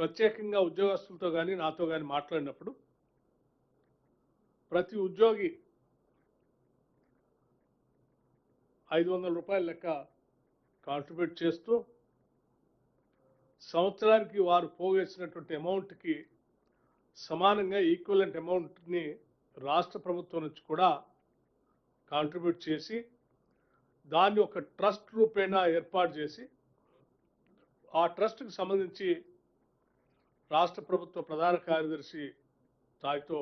ప్రత్యేకంగా ఉద్యోగస్తులతో కానీ నాతో కానీ మాట్లాడినప్పుడు ప్రతి ఉద్యోగి ఐదు వందల రూపాయల లెక్క కాంట్రిబ్యూట్ చేస్తూ సంవత్సరానికి వారు పోగేసినటువంటి అమౌంట్కి సమానంగా ఈక్వలెంట్ అమౌంట్ని రాష్ట్ర ప్రభుత్వం నుంచి కూడా కాంట్రిబ్యూట్ చేసి దాన్ని ఒక ట్రస్ట్ రూపేణా ఏర్పాటు చేసి ఆ ట్రస్ట్కి సంబంధించి రాష్ట్ర ప్రభుత్వ ప్రధాన కార్యదర్శి స్థాయితో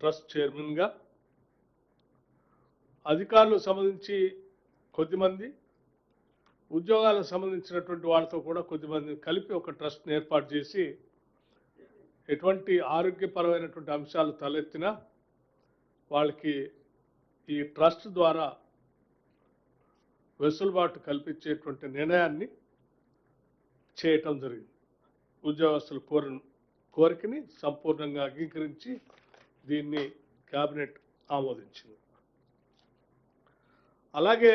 ట్రస్ట్ చైర్మన్గా అధికారులకు సంబంధించి కొద్దిమంది ఉద్యోగాలకు సంబంధించినటువంటి వాళ్ళతో కూడా కొద్దిమంది కలిపి ఒక ట్రస్ట్ని ఏర్పాటు చేసి ఎటువంటి ఆరోగ్యపరమైనటువంటి అంశాలు తలెత్తినా వాళ్ళకి ఈ ట్రస్ట్ ద్వారా వెసులుబాటు కల్పించేటువంటి నిర్ణయాన్ని చేయటం జరిగింది. ఉద్యోగస్తుల కోర కోరికని సంపూర్ణంగా అంగీకరించి దీన్ని కేబినెట్ ఆమోదించింది. అలాగే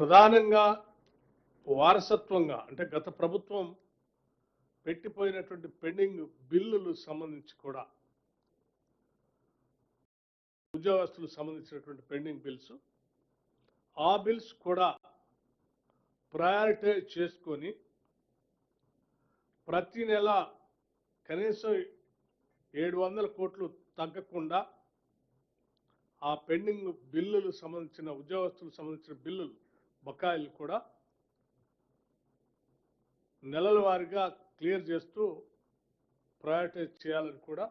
ప్రధానంగా వారసత్వంగా అంటే గత ప్రభుత్వం పెట్టిపోయినటువంటి పెండింగ్ బిల్లులు సంబంధించి కూడా ఉద్యోగస్తులకు సంబంధించినటువంటి పెండింగ్ బిల్స్ ఆ బిల్స్ కూడా ప్రయారిటైజ్ చేసుకొని ప్రతి నెల కనీసం ఏడు వందల కోట్లు తగ్గకుండా ఆ పెండింగ్ బిల్లులు సంబంధించిన ఉద్యోగస్తులకు సంబంధించిన బిల్లులు బకాయిలు కూడా నెలల వారీగా క్లియర్ చేస్తూ ప్రయారిటైజ్ చేయాలని కూడా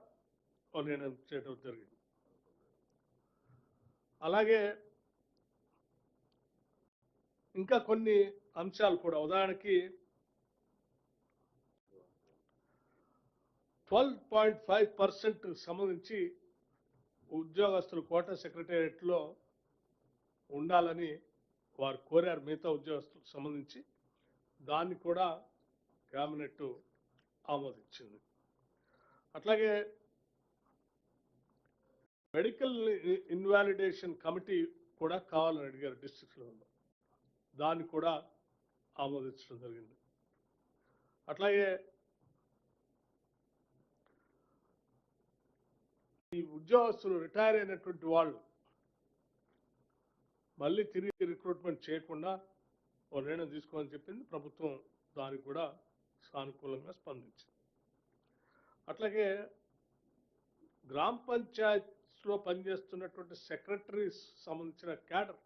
నిర్ణయం చేయడం జరిగింది. అలాగే ఇంకా కొన్ని అంశాలు కూడా. ఉదాహరణకి ట్వెల్వ్ పాయింట్ ఫైవ్ పర్సెంట్ సంబంధించి ఉద్యోగస్తులు కోట సెక్రటేరియట్లో ఉండాలని వారు కోరారు మిగతా ఉద్యోగస్తులకు సంబంధించి. దాన్ని కూడా క్యాబినెట్ ఆమోదించింది. అట్లాగే మెడికల్ ఇన్వాలిడేషన్ కమిటీ కూడా కావాలని అడిగారు డిస్ట్రిక్ట్లో ఉన్న దాన్ని కూడా ఆమోదించడం జరిగింది. అట్లాగే ఈ ఉద్యోగస్తులు రిటైర్ అయినటువంటి వాళ్ళు మళ్ళీ తిరిగి రిక్రూట్మెంట్ చేయకుండా ఓ నిర్ణయం తీసుకోమని చెప్పింది. ప్రభుత్వం దానికి కూడా సానుకూలంగా స్పందించింది. అట్లాగే గ్రామ పంచాయత్లో పనిచేస్తున్నటువంటి సెక్రటరీస్ సంబంధించిన క్యాడర్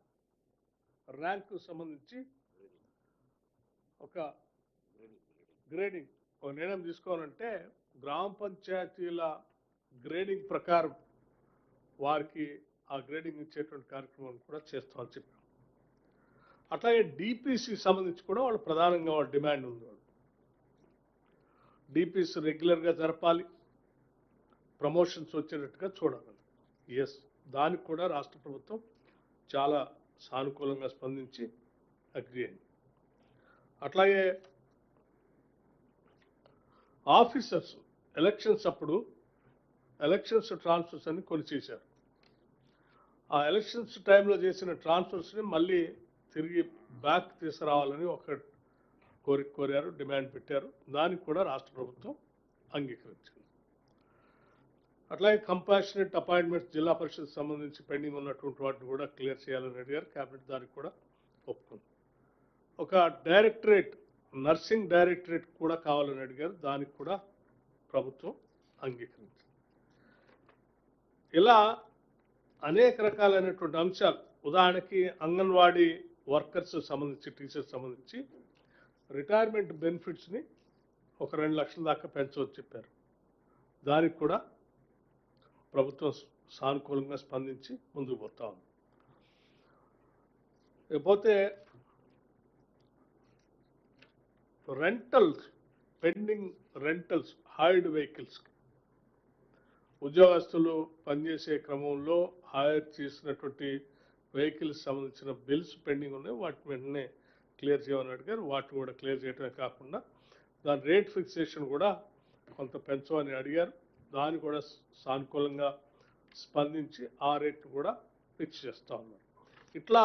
ర్యాంకు సంబంధించి ఒక గ్రేడింగ్ ఒక నిర్ణయం తీసుకోవాలంటే గ్రామ పంచాయతీల గ్రేడింగ్ ప్రకారం వారికి ఆ గ్రేడింగ్ ఇచ్చేటువంటి కార్యక్రమం కూడా చేస్తామని చెప్పాం అట్లాగే డిపిసి సంబంధించి కూడా వాళ్ళు ప్రధానంగా వాళ్ళ డిమాండ్ ఉంది వాళ్ళు డిపిసి రెగ్యులర్గా జరపాలి. ప్రమోషన్స్ వచ్చేటట్టుగా చూడాలి. ఎస్ దానికి కూడా రాష్ట్ర ప్రభుత్వం చాలా సానుకూలంగా స్పందించి అగ్రి అయింది. అట్లాగే ఆఫీసర్స్ ఎలక్షన్స్ అప్పుడు ఎలక్షన్స్ ట్రాన్స్ఫర్స్ అని కొనిచేశారు ఆ ఎలక్షన్స్ టైంలో చేసిన ట్రాన్స్ఫర్స్ని మళ్ళీ తిరిగి బ్యాక్ తీసుకురావాలని ఒక కోరిక కోరారు డిమాండ్ పెట్టారు. దానికి కూడా రాష్ట్ర ప్రభుత్వం అంగీకరించింది. అట్లాగే కంపాషనేట్ అపాయింట్మెంట్స్ జిల్లా పరిషత్ సంబంధించి పెండింగ్ ఉన్నటువంటి వాటిని కూడా క్లియర్ చేయాలని అడిగారు. క్యాబినెట్ దానికి కూడా ఒప్పుకుంది. ఒక డైరెక్టరేట్ నర్సింగ్ డైరెక్టరేట్ కూడా కావాలని అడిగారు. దానికి కూడా ప్రభుత్వం అంగీకరించింది. ఇలా అనేక రకాలైనటువంటి అంశాలు ఉదాహరణకి అంగన్వాడీ వర్కర్స్ సంబంధించి టీచర్స్ సంబంధించి రిటైర్మెంట్ బెనిఫిట్స్ని ఒక రెండు లక్షల దాకా పెంచవచ్చు చెప్పారు. దానికి కూడా ప్రభుత్వం సానుకూలంగా స్పందించి ముందుకు పోతా ఉంది. ఇకపోతే రెంటల్స్ పెండింగ్ రెంటల్స్ హైర్డ్ వెహికల్స్కి ఉద్యోగస్తులు పనిచేసే క్రమంలో హైర్ చేసినటువంటి వెహికల్స్ సంబంధించిన బిల్స్ పెండింగ్ ఉన్నాయి. వాటిని వెంటనే క్లియర్ చేయమని అడిగారు. వాటిని కూడా క్లియర్ చేయడమే కాకుండా దాని రేట్ ఫిక్సేషన్ కూడా కొంత పెంచమని అడిగారు. దాన్ని కూడా సానుకూలంగా స్పందించి ఆ రేట్ కూడా ఫిక్స్ చేస్తూ ఉన్నారు. ఇట్లా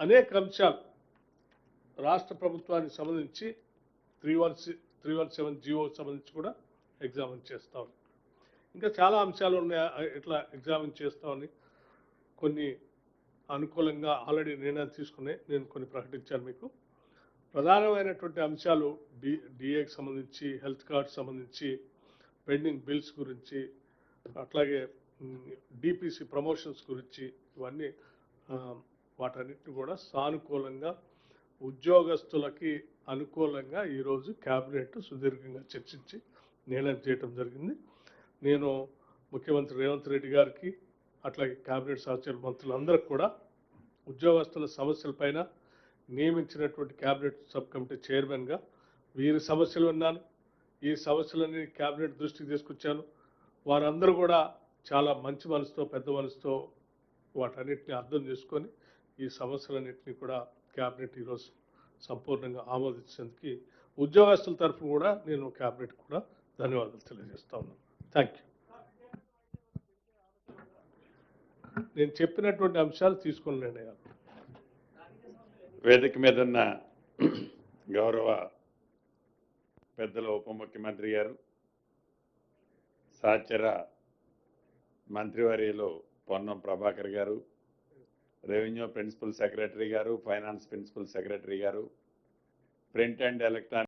అనేక అంశాలు రాష్ట్ర ప్రభుత్వానికి సంబంధించి three one three one seven జీవోకి సంబంధించి కూడా ఎగ్జామిన్ చేస్తాం ఇంకా చాలా అంశాలు ఉన్నాయి. ఇట్లా ఎగ్జామిన్ చేస్తామని కొన్ని అనుకూలంగా ఆల్రెడీ నిర్ణయం తీసుకుని నేను కొన్ని ప్రకటించాను మీకు. ప్రధానమైనటువంటి అంశాలు డి డిఏకి సంబంధించి హెల్త్ కార్డ్ సంబంధించి పెండింగ్ బిల్స్ గురించి అట్లాగే డిపిసి ప్రమోషన్స్ గురించి ఇవన్నీ వాటన్నిటిని కూడా సానుకూలంగా ఉద్యోగస్తులకి అనుకూలంగా ఈరోజు క్యాబినెట్ సుదీర్ఘంగా చర్చించి నిర్ణయం చేయటం జరిగింది. నేను ముఖ్యమంత్రి రేవంత్ రెడ్డి గారికి అట్లాగే క్యాబినెట్ సహచర మంత్రులందరికీ కూడా ఉద్యోగస్తుల సమస్యలపైన నియమించినటువంటి క్యాబినెట్ సబ్ కమిటీ చైర్మన్గా వీరి సమస్యలు విన్నాను. ఈ సమస్యలని క్యాబినెట్ దృష్టికి తీసుకొచ్చాను. వారందరూ కూడా చాలా మంచి మనసుతో పెద్ద మనసుతో వాటన్నిటిని అర్థం చేసుకొని ఈ సమస్యలన్నింటినీ కూడా క్యాబినెట్ ఈరోజు సంపూర్ణంగా ఆమోదించేందుకు ఉద్యోగస్తుల తరఫున కూడా నేను క్యాబినెట్ కూడా ధన్యవాదాలు తెలియజేస్తా ఉన్నాను. థ్యాంక్ యూ నేను చెప్పినటువంటి అంశాలు తీసుకుని నిర్ణయాలు వేదిక మీద ఉన్న గౌరవ పెద్దల ఉప ముఖ్యమంత్రి గారు సహచర మంత్రివర్యులు పొన్నం ప్రభాకర్ గారు రెవెన్యూ ప్రిన్సిపల్ సెక్రటరీ గారు ఫైనాన్స్ ప్రిన్సిపల్ సెక్రటరీ గారు ప్రింట్ అండ్ ఎలక్ట్రానిక్